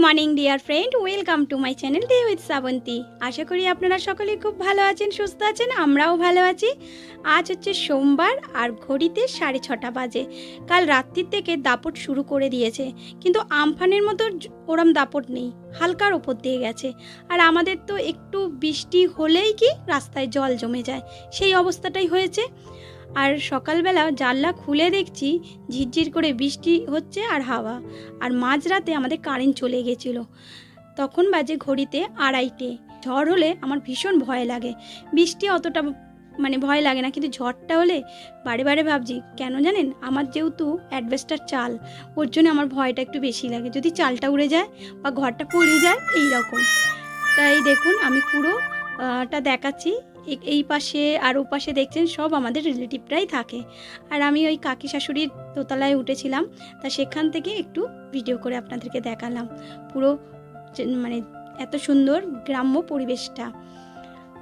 Morning dear friend welcome to my channel day with Srabanti আশা করি আপনারা সকলে খুব ভালো আছেন, সুস্থ আছেন, আমরাও ভালো আছি। আজ হচ্ছে সোমবার আর ঘড়িতে সাড়ে ছটা বাজে। কাল রাত্রির থেকে দাপট শুরু করে দিয়েছে। কিন্তু আমফানের মতো ওরম দাপট নেই। হালকার ওপর দিয়ে গেছে। আর আমাদের তো একটু বৃষ্টি হলেই কি রাস্তায় জল জমে যায়। সেই অবস্থাটাই হয়েছে। আর সকালবেলা জানলা খুলে দেখছি ঝিরঝির করে বৃষ্টি হচ্ছে আর হাওয়া। আর মাঝরাতে আমাদের কারেন্ট চলে গেছিল। তখন বাজে ঘড়িতে আড়াইটে। ঝড় হলে আমার ভীষণ ভয় লাগে। বৃষ্টি অতটা মানে ভয় লাগে না কিন্তু ঝড়টা হলে বারে বারে ভাবছি কেন জানেন? আমার যেহেতু অ্যাডভেস্টার চাল ওর জন্য আমার ভয়টা একটু বেশি লাগে। যদি চালটা উড়ে যায় বা ঘরটা পড়ে যায় এই রকম তাই দেখুন আমি পুরো আহ, টা দেখাচ্ছি। এই পাশে আর ও পাশে দেখছেন সব আমাদের রিলেটিভরাই থাকে। আর আমি ওই কাকি শাশুড়ির দোতলায় উঠেছিলাম, তা সেখান থেকে একটু ভিডিও করে আপনাদেরকে দেখালাম। পুরো মানে এত সুন্দর গ্রাম্য পরিবেশটা।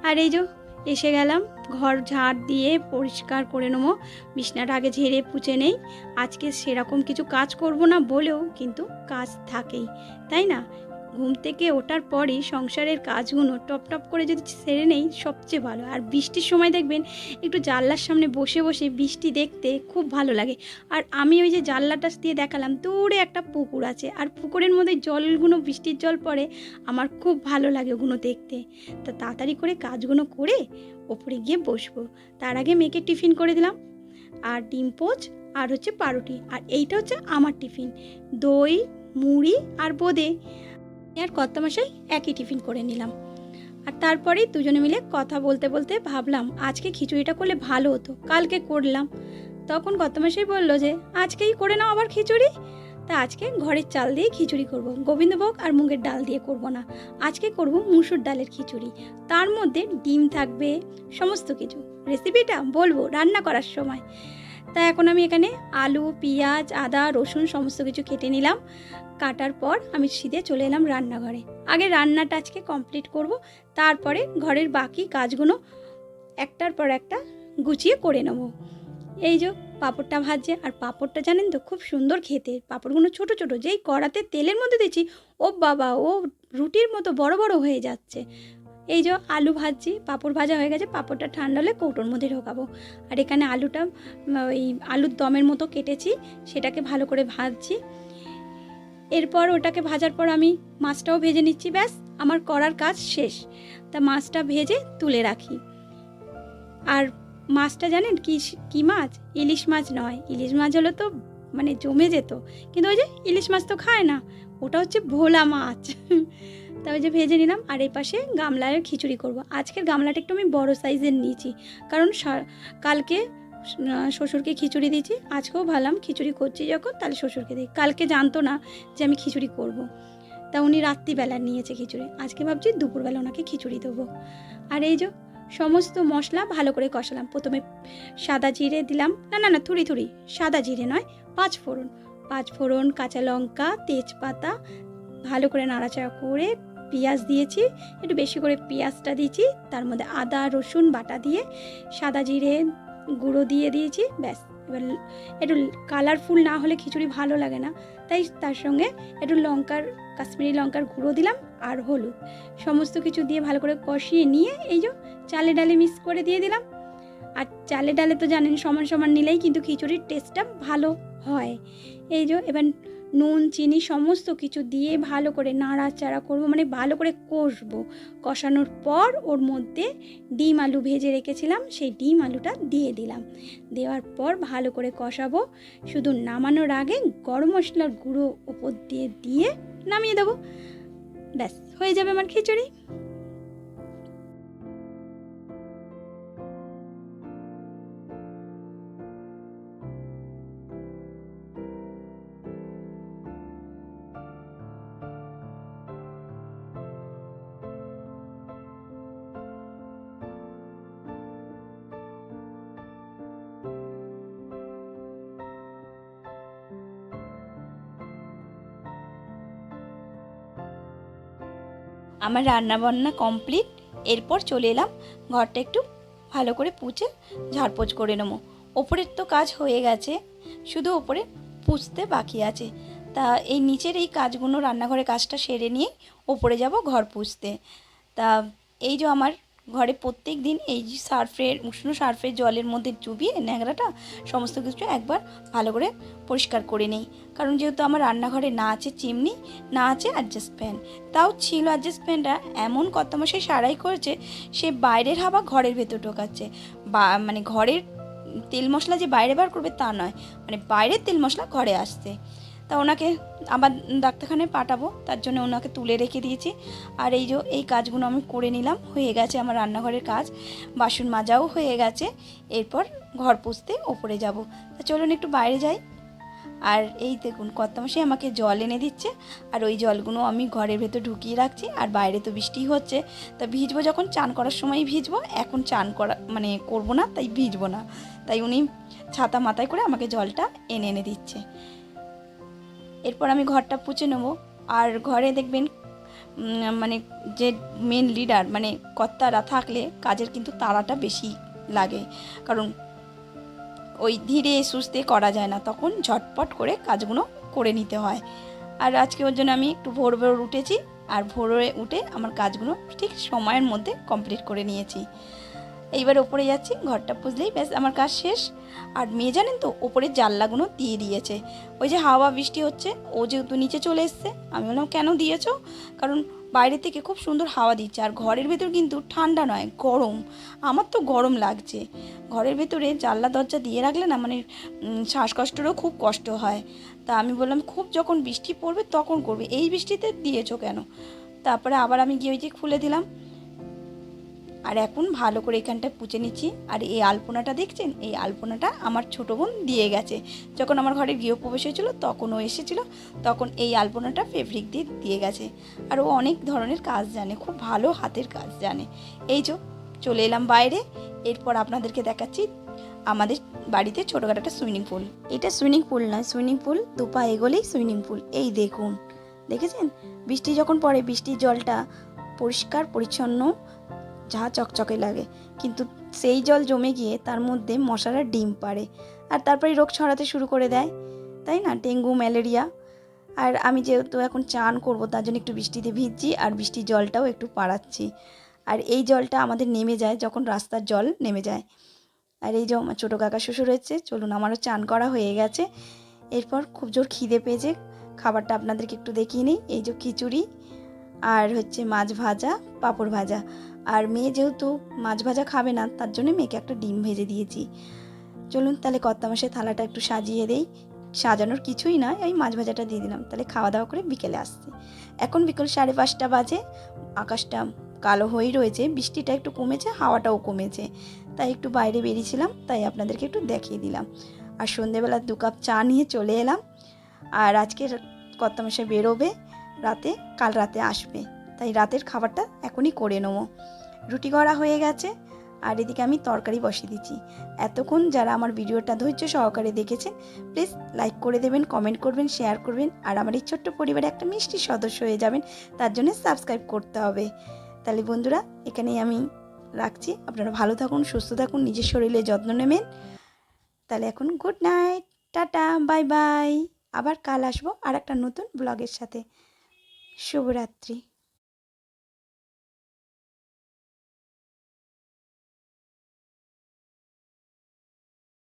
আর এই যে এসে গেলাম, ঘর ঝাড় দিয়ে পরিষ্কার করে নেব, বিছনাটা আগে ঝেড়ে পুছে নেই। আজকে সেরকম কিছু কাজ করব না বলেও কিন্তু কাজ থাকেই, তাই না? ঘুম থেকে ওঠার পরই সংসারের কাজগুলো টপ টপ করে যদি সেরে নেই, সবচেয়ে ভালো। আর বৃষ্টির সময় দেখবেন, একটু জানলার সামনে বসে বসে বৃষ্টি দেখতে খুব ভালো লাগে। আর আমি ওই যে জানলাটা দিয়ে দেখালাম, দূরে একটা পুকুর আছে। আর পুকুরের মধ্যে জলগুলো, বৃষ্টির জল পড়ে, আমার খুব ভালো লাগে ওগুলো দেখতে। তা তাড়াতাড়ি করে কাজগুলো করে ওপরে গিয়ে বসবো। তার আগে মেয়েকে টিফিন করে দিলাম। আর ডিম পোচ, আর হচ্ছে পাউরুটি আর এইটা হচ্ছে আমার টিফিন। দই, মুড়ি আর বোঁদে। আর কত মাসাই একই টিফিন করে নিলাম। আর তারপরে দুজনে মিলে কথা বলতে বলতে ভাবলাম, আজকে খিচুড়িটা করলে ভালো হতো, কালকে করলাম। তখন কত মাসেই বলল যে, আজকেই করে নাও আবার খিচুড়ি? তা আজকে ঘরের চাল দিয়ে খিচুড়ি করব, গোবিন্দভোগ আর মুগের ডাল দিয়ে করব না। আজকে করব মুসুর ডালের খিচুড়ি। তার মধ্যে ডিম থাকবে, সমস্ত কিছু। রেসিপিটা বলব রান্না করার সময়। তা এখন আমি এখানে আলু, পেঁয়াজ, আদা, রসুন সমস্ত কিছু কেটে নিলাম। কাটার পর আমি সিধে চলে এলাম রান্নাঘরে। আগে রান্নাটা আজকে কমপ্লিট করব, তারপরে ঘরের বাকি কাজগুলো একটার পর একটা গুছিয়ে করে নেব। এই যে পাঁপড়টা ভাজছে, আর পাঁপড়টা জানেন তো খুব সুন্দর খেতে। পাঁপড়গুলো ছোট ছোট, যেই কড়াতে তেলের মধ্যে দিচ্ছি, ও বাবা, ও রুটির মতো বড় বড় হয়ে যাচ্ছে। এই যে আলু ভাজছি, পাঁপড় ভাজা হয়ে গেছে, পাঁপড়টা ঠান্ডা হলে কৌটোর মধ্যে ঢোকাবো। আর এখানে আলুটা ওই আলুর দমের মতো কেটেছি, সেটাকে ভালো করে ভাজছি। এরপর ওটাকে ভাজার পর আমি মাছটাও ভেজে নিচ্ছি, ব্যাস, আমার করার কাজ শেষ। তা মাছটা ভেজে তুলে রাখি। আর মাছটা জানেন কি কি মাছ? ইলিশ মাছ নয়। ইলিশ মাছ হলো তো মানে জমে যেত। কিন্তু ওই যে ইলিশ মাছ তো খায় না, ওটা হচ্ছে ভোলা মাছ। তা ওই যে ভেজে নিলাম আর এই পাশে গামলায় খিচুড়ি করব। আজকের গামলাটা একটু আমি বড় সাইজের নিয়েছি। কারণ কালকে শ্বশুরকে খিচুড়ি দিয়েছি, আজকেও ভাবলাম খিচুড়ি করছি যখন, তাহলে শ্বশুরকে দিই। কালকে জানতো না যে আমি খিচুড়ি করব। তা উনি রাত্রিবেলা নিয়েছে খিচুড়ি। আজকে ভাবছি দুপুরবেলা ওনাকে খিচুড়ি দেবো। আর এই যে সমস্ত মশলা ভালো করে কষালাম। প্রথমে সাদা জিরে দিলাম। না না না, থুড়ি থুড়ি। সাদা জিরে নয়, পাঁচ ফোড়ন। পাঁচ ফোড়ন, কাঁচা লঙ্কা, তেজপাতা, ভালো করে নাড়াচাড়া করে পেঁয়াজ দিয়েছি, একটু বেশি করে পেঁয়াজটা দিয়েছি, তার মধ্যে আদা, রসুন বাটা দিয়ে সাদা জিরে গুঁড়ো দিয়ে দিয়েছি, ব্যাস। এবার একটু কালারফুল না হলে খিচুড়ি ভালো লাগে না। তাই তার সঙ্গে একটু লঙ্কার, কাশ্মীরি লঙ্কার গুঁড়ো দিলাম আর হলুদ। সমস্ত কিছু দিয়ে ভালো করে কষিয়ে নিয়ে এই যে চালে ডালে মিক্স করে দিয়ে দিলাম। আর চালে ডালে তো জানেন সমান সমান নিলেই কিন্তু খিচুড়ির টেস্টটা ভালো হয়। এই যে এবার নুন, চিনি সমস্ত কিছু দিয়ে ভালো করে নাড়াচাড়া করব মানে ভালো করে কষবো। কষানোর পর ওর মধ্যে ডিম আলু ভেজে রেখেছিলাম, সেই ডিম আলুটা দিয়ে দিলাম। দেওয়ার পর ভালো করে কষাবো। শুধু নামানোর আগে গরম মশলার গুঁড়ো ওপর দিয়ে দিয়ে নামিয়ে দেবো। ব্যাস, হয়ে যাবে আমার খিচুড়ি। আমার রান্না বান্না কমপ্লিট, এরপর চলে এলাম, ঘরটা একটু ভালো করে পুঁচে ঝাড়পোছ করে নেব। ওপরের তো কাজ হয়ে গেছে, শুধু ওপরে পুঁচতে বাকি আছে। তা এই নিচের এই কাজগুলো রান্নাঘরের কাজটা সেরে নিয়ে ওপরে যাব ঘর পুষতে তা এই যে আমার ঘরে প্রত্যেক দিন এই সার্ফের, উষ্ণ সার্ফের জলের মধ্যে চুবিয়ে ন্যাংরাটা সমস্ত কিছু একবার ভালো করে পরিষ্কার করে নিই। কারণ যেহেতু আমার রান্নাঘরে না আছে চিমনি, না আছে অ্যাডজাস্ট ফ্যান তাও ছিল অ্যাডজাস্ট ফ্যানটা এমন কত মাসে সারাই করেছে, সে বাইরের হাওয়া ঘরের ভেতর ঢোকাচ্ছে। বা মানে ঘরের তেল মশলা যে বাইরে বার করবে তা নয় মানে বাইরের তেল মশলা ঘরে আসছে। তা ওনাকে আবার ডাক্তারখানায় পাঠাবো, তার জন্য ওনাকে তুলে রেখে দিয়েছি। আর এই যে, এই কাজগুলো আমি করে নিলাম, হয়ে গেছে আমার রান্নাঘরের কাজ। বাসন মাজাও হয়ে গেছে, এরপর ঘর পুষতে ওপরে যাব। তা চলুন একটু বাইরে যাই। আর এই দেখুন কত মাসে আমাকে জল এনে দিচ্ছে, আর ওই জলগুলো আমি ঘরের ভেতর ঢুকিয়ে রাখছি, আর বাইরে তো বৃষ্টি হচ্ছে। তা ভিজবো যখন, চান করার সময় ভিজবো, এখন চান করা মানে করব না, তাই ভিজবো না। তাই উনি ছাতা মাথায় করে আমাকে জলটা এনে এনে দিচ্ছে। এরপর আমি ঘরটা পুছে নেব। আর ঘরে দেখবেন মানে যে মেন লিডার মানে কর্তারা থাকলে কাজের কিন্তু তাড়াটা বেশি লাগে। কারণ ওই ধীরে সুস্থে করা যায় না, তখন ঝটপট করে কাজগুলো করে নিতে হয়। আর আজকে ওর জন্য আমি একটু ভোর ভোর উঠেছি, আর ভোরে উঠে আমার কাজগুলো ঠিক সময়ের মধ্যে কমপ্লিট করে নিয়েছি। এইবার ওপরে যাচ্ছি, ঘরটা পুজলেই ব্যাস, আমার কাজ শেষ। আর মেয়ে জানেন তো, ওপরে জানলাগুলো দিয়ে দিয়েছে। ওই যে হাওয়া বৃষ্টি হচ্ছে, ও যেহেতু নিচে চলে এসছে, আমি বললাম, কেন দিয়েছ? কারণ বাইরে থেকে খুব সুন্দর হাওয়া দিচ্ছে, আর ঘরের ভেতর কিন্তু ঠান্ডা নয়, গরম। আমার তো গরম লাগছে। ঘরের ভেতরে জানলা, দরজা দিয়ে রাখলে না মানে শ্বাসকষ্টেরও খুব কষ্ট হয়। তা আমি বললাম, খুব যখন বৃষ্টি পড়বে, তখন করবে। এই বৃষ্টিতে দিয়েছ কেন? তারপরে আবার আমি গিয়ে ওই যে খুলে দিলাম। আর এখন ভালো করে এখানটা পুছে নিচ্ছি। আর এই আলপনাটা দেখছেন? এই আলপনাটা আমার ছোটো বোন দিয়ে গেছে। যখন আমার ঘরে গৃহপ্রবেশ হয়েছিল তখন ও এসেছিল। তখন এই আলপনাটা ফেব্রিক দিয়ে দিয়ে গেছে। আর ও অনেক ধরনের কাজ জানে, খুব ভালো হাতের কাজ জানে। এই যে, চলে এলাম বাইরে। এরপর আপনাদেরকে দেখাচ্ছি আমাদের বাড়িতে ছোটোখাটো একটা সুইমিং পুল এটা সুইমিং পুল নয় সুইমিং পুল দুপা এগোলেই সুইমিং পুল এই দেখুন, দেখেছেন? বৃষ্টি যখন পড়ে, বৃষ্টির জলটা পরিষ্কার, পরিচ্ছন্ন যা চকচকে লাগে। কিন্তু সেই জল জমে গিয়ে তার মধ্যে মশারা ডিম পাড়ে আর তারপরে রোগ ছড়াতে শুরু করে দেয়, তাই না? Dengue, malaria. আর আমি যেহেতু এখন চান করব, তার জন্য একটু বৃষ্টিতে ভিজছি আর বৃষ্টির জলটাও একটু পাড়াচ্ছি। আর এই জলটা আমাদের নেমে যায় যখন রাস্তার জল নেমে যায়। আর এই যে আমার ছোটো কাকা শ্বশুর হয়েছে চলুন আমারও চান করা হয়ে গেছে। এরপর খুব জোর খিদে পেয়েছে, খাবারটা আপনাদেরকে একটু দেখিয়ে নিই। এই যে খিচুড়ি আর হচ্ছে মাছ ভাজা, পাঁপড় ভাজা। আর মেয়ে যেহেতু মাছ ভাজা খাবে না, তার জন্য মেয়েকে একটা ডিম ভেজে দিয়েছি। চলুন তাহলে কর্তা মাসে থালাটা একটু সাজিয়ে দেই। সাজানোর কিছুই নয় ওই মাছ ভাজাটা দিয়ে দিলাম। তাহলে খাওয়া দাওয়া করে বিকেলে আসছে। এখন বিকেল সাড়ে পাঁচটা বাজে, আকাশটা কালো হয়েই রয়েছে, বৃষ্টিটা একটু কমেছে, হাওয়াটাও কমেছে। তাই একটু বাইরে বেরিয়েছিলাম, তাই আপনাদেরকে একটু দেখিয়ে দিলাম। আর সন্ধেবেলা দু কাপ চা নিয়ে চলে এলাম। আর আজকে কর্তা মাসে বেরোবে, রাতে, কাল রাতে আসবে। তাই রাতের খাবারটা এখনই করে নেব। রুটি করা হয়ে গেছে, আর এদিকে আমি তরকারি বসিয়ে দিচ্ছি। এতক্ষণ যারা আমার ভিডিওটা ধৈর্য সহকারে দেখেছেন, প্লিজ লাইক করে দেবেন, কমেন্ট করবেন, শেয়ার করবেন, আর আমার এই ছোট্ট পরিবারে একটা মিষ্টি সদস্য হয়ে যাবেন, তার জন্য সাবস্ক্রাইব করতে হবে। তাহলে বন্ধুরা, এখানেই আমি রাখছি। আপনারা ভালো থাকুন, সুস্থ থাকুন, নিজের শরীরে যত্ন নেবেন। তাহলে এখন good night, tata, bye bye. আবার কাল আসব আর একটা নতুন ব্লগের সাথে। শুভরাত্রি।